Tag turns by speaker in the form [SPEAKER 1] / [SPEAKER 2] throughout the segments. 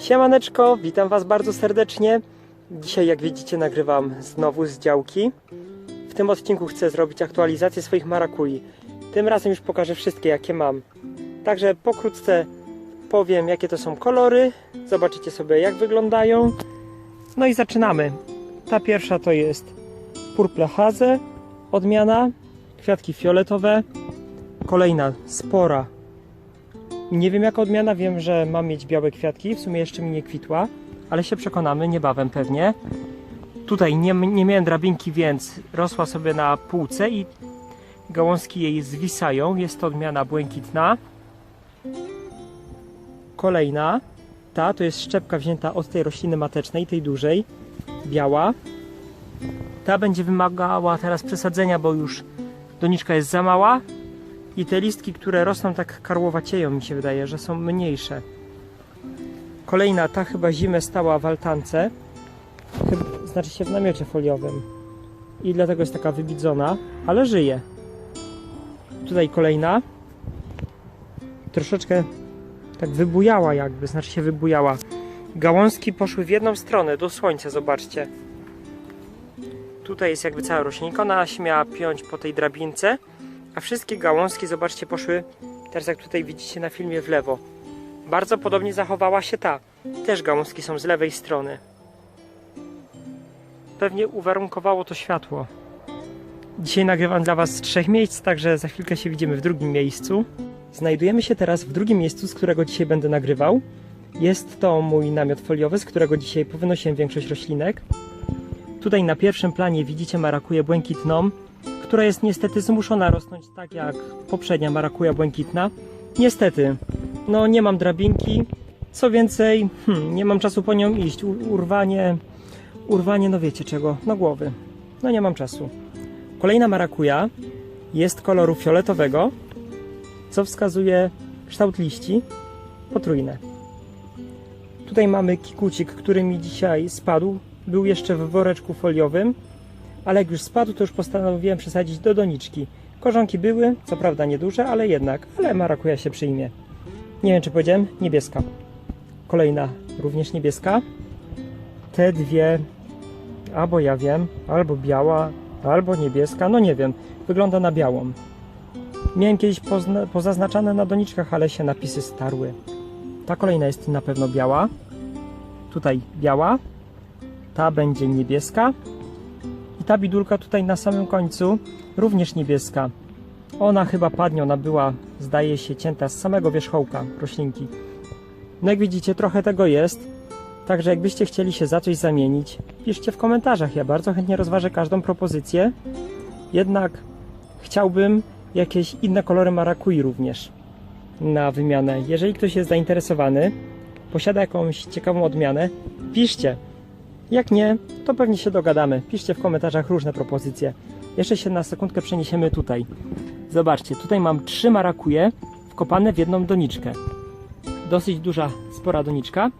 [SPEAKER 1] Siemaneczko, witam Was bardzo serdecznie. Dzisiaj, jak widzicie, nagrywam znowu z działki. W tym odcinku chcę zrobić aktualizację swoich marakui. Tym razem już pokażę wszystkie, jakie mam. Także pokrótce powiem, jakie to są kolory. Zobaczycie sobie, jak wyglądają. No i zaczynamy. Ta pierwsza to jest Purple Haze, odmiana, kwiatki fioletowe. Kolejna spora nie wiem jaka odmiana, wiem, że mam mieć białe kwiatki, w sumie jeszcze mi nie kwitła, ale się przekonamy niebawem pewnie. Tutaj nie, nie miałem drabinki, więc rosła sobie na półce i gałązki jej zwisają. Jest to odmiana błękitna. Kolejna, ta to jest szczepka wzięta od tej rośliny matecznej, tej dużej, biała. Ta będzie wymagała teraz przesadzenia, bo już doniczka jest za mała, i te listki, które rosną tak karłowacieją mi się wydaje, że są mniejsze. Kolejna, ta chyba zimę stała w altance, chyba, znaczy się w namiocie foliowym i dlatego jest taka wybidzona, ale żyje. Tutaj kolejna, troszeczkę tak wybujała jakby, znaczy się wybujała. Gałązki poszły w jedną stronę, do słońca, zobaczcie. Tutaj jest jakby cała roślinka, ona się miała piąć po tej drabince, a wszystkie gałązki, zobaczcie, poszły teraz jak tutaj widzicie na filmie w lewo. Bardzo podobnie zachowała się ta. Też gałązki są z lewej strony. Pewnie uwarunkowało to światło. Dzisiaj nagrywam dla Was z trzech miejsc, także za chwilkę się widzimy w drugim miejscu. Znajdujemy się teraz w drugim miejscu, z którego dzisiaj będę nagrywał. Jest to mój namiot foliowy, z którego dzisiaj powynosiłem większość roślinek. Tutaj na pierwszym planie widzicie marakuję błękitną, która jest niestety zmuszona rosnąć tak jak poprzednia marakuja błękitna. Niestety, no nie mam drabinki, co więcej, hmm, nie mam czasu po nią iść. Urwanie, urwanie, no wiecie czego, no głowy. No nie mam czasu. Kolejna marakuja jest koloru fioletowego, co wskazuje kształt liści potrójne. Tutaj mamy kikucik, który mi dzisiaj spadł. Był jeszcze w woreczku foliowym, ale jak już spadł, to już postanowiłem przesadzić do doniczki. Korzonki były, co prawda nieduże, ale jednak, ale marakuja się przyjmie. Nie wiem, czy powiedziałem, niebieska. Kolejna, również niebieska. Te dwie, albo ja wiem, albo biała, albo niebieska, no nie wiem, wygląda na białą. Miałem kiedyś pozaznaczane na doniczkach, ale się napisy starły. Ta kolejna jest na pewno biała. Tutaj biała. Ta będzie niebieska. I ta bidulka tutaj na samym końcu również niebieska. Ona chyba padnie, ona była, zdaje się, cięta z samego wierzchołka roślinki. No jak widzicie, trochę tego jest. Także jakbyście chcieli się za coś zamienić, piszcie w komentarzach. Ja bardzo chętnie rozważę każdą propozycję. Jednak chciałbym jakieś inne kolory marakui również na wymianę. Jeżeli ktoś jest zainteresowany, posiada jakąś ciekawą odmianę, piszcie. Jak nie, to pewnie się dogadamy. Piszcie w komentarzach różne propozycje. Jeszcze się na sekundkę przeniesiemy tutaj. Zobaczcie, tutaj mam trzy marakuje wkopane w jedną doniczkę. Dosyć duża, spora doniczka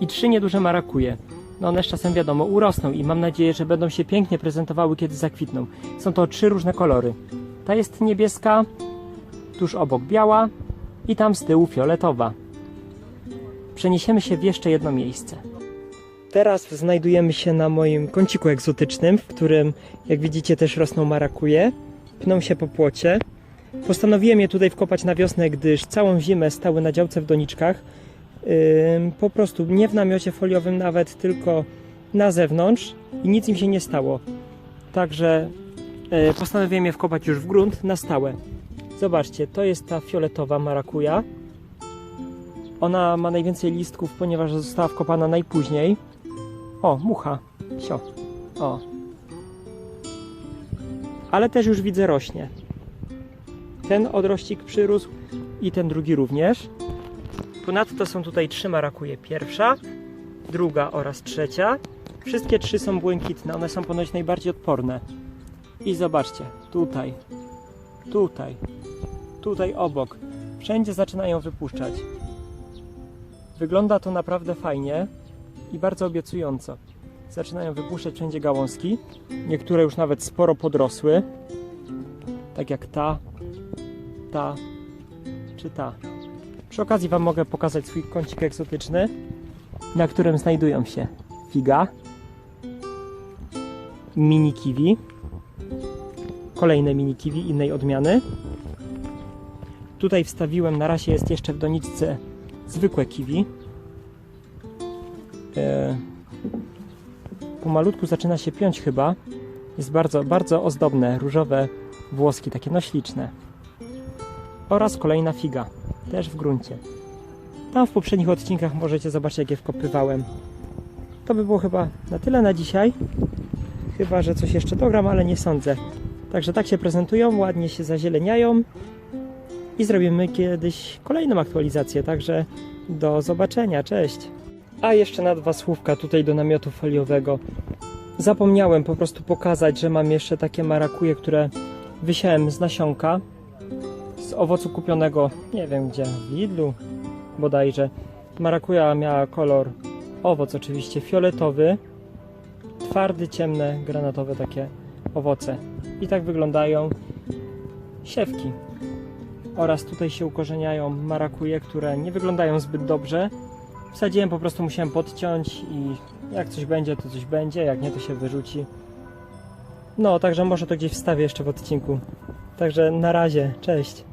[SPEAKER 1] i trzy nieduże marakuje. No one z czasem wiadomo urosną i mam nadzieję, że będą się pięknie prezentowały, kiedy zakwitną. Są to trzy różne kolory. Ta jest niebieska, tuż obok biała i tam z tyłu fioletowa. Przeniesiemy się w jeszcze jedno miejsce. Teraz znajdujemy się na moim kąciku egzotycznym, w którym, jak widzicie, też rosną marakuje. Pną się po płocie. Postanowiłem je tutaj wkopać na wiosnę, gdyż całą zimę stały na działce w doniczkach. Ym, po prostu nie w namiocie foliowym nawet, tylko na zewnątrz i nic im się nie stało. Także e, postanowiłem je wkopać już w grunt na stałe. Zobaczcie, to jest ta fioletowa marakuja. Ona ma najwięcej listków, ponieważ została wkopana najpóźniej. O, mucha. Sio. O. Ale też już widzę rośnie. Ten odrościk przyrósł i ten drugi również. Ponadto są tutaj trzy marakuje. Pierwsza, druga oraz trzecia. Wszystkie trzy są błękitne. One są ponoć najbardziej odporne. I zobaczcie, tutaj, tutaj, tutaj obok. Wszędzie zaczynają wypuszczać. Wygląda to naprawdę fajnie i bardzo obiecująco. Zaczynają wypuszczać wszędzie gałązki. Niektóre już nawet sporo podrosły. Tak jak ta, ta czy ta. Przy okazji Wam mogę pokazać swój kącik egzotyczny. na którym znajdują się figa, mini kiwi, kolejne mini kiwi innej odmiany. Tutaj wstawiłem, na razie jest jeszcze w doniczce zwykłe kiwi. E, pomalutku zaczyna się piąć chyba. Jest bardzo, bardzo ozdobne, różowe włoski, takie no śliczne. Oraz kolejna figa, też w gruncie. Tam w poprzednich odcinkach możecie zobaczyć, jak je wkopywałem. To by było chyba na tyle na dzisiaj. Chyba, że coś jeszcze dogram, ale nie sądzę. Także tak się prezentują, ładnie się zazieleniają i zrobimy kiedyś kolejną aktualizację. Także do zobaczenia, cześć. A jeszcze na dwa słówka tutaj do namiotu foliowego. Zapomniałem po prostu pokazać, że mam jeszcze takie marakuje, które wysiałem z nasionka, z owocu kupionego, nie wiem gdzie, w Lidlu bodajże. Marakuja miała kolor, owoc oczywiście, fioletowy, twardy, ciemne, granatowe takie owoce. I tak wyglądają siewki. Oraz tutaj się ukorzeniają marakuje, które nie wyglądają zbyt dobrze. Wsadziłem, po prostu musiałem podciąć i jak coś będzie, to coś będzie, jak nie, to się wyrzuci. No, także może to gdzieś wstawię jeszcze w odcinku. Także na razie, cześć.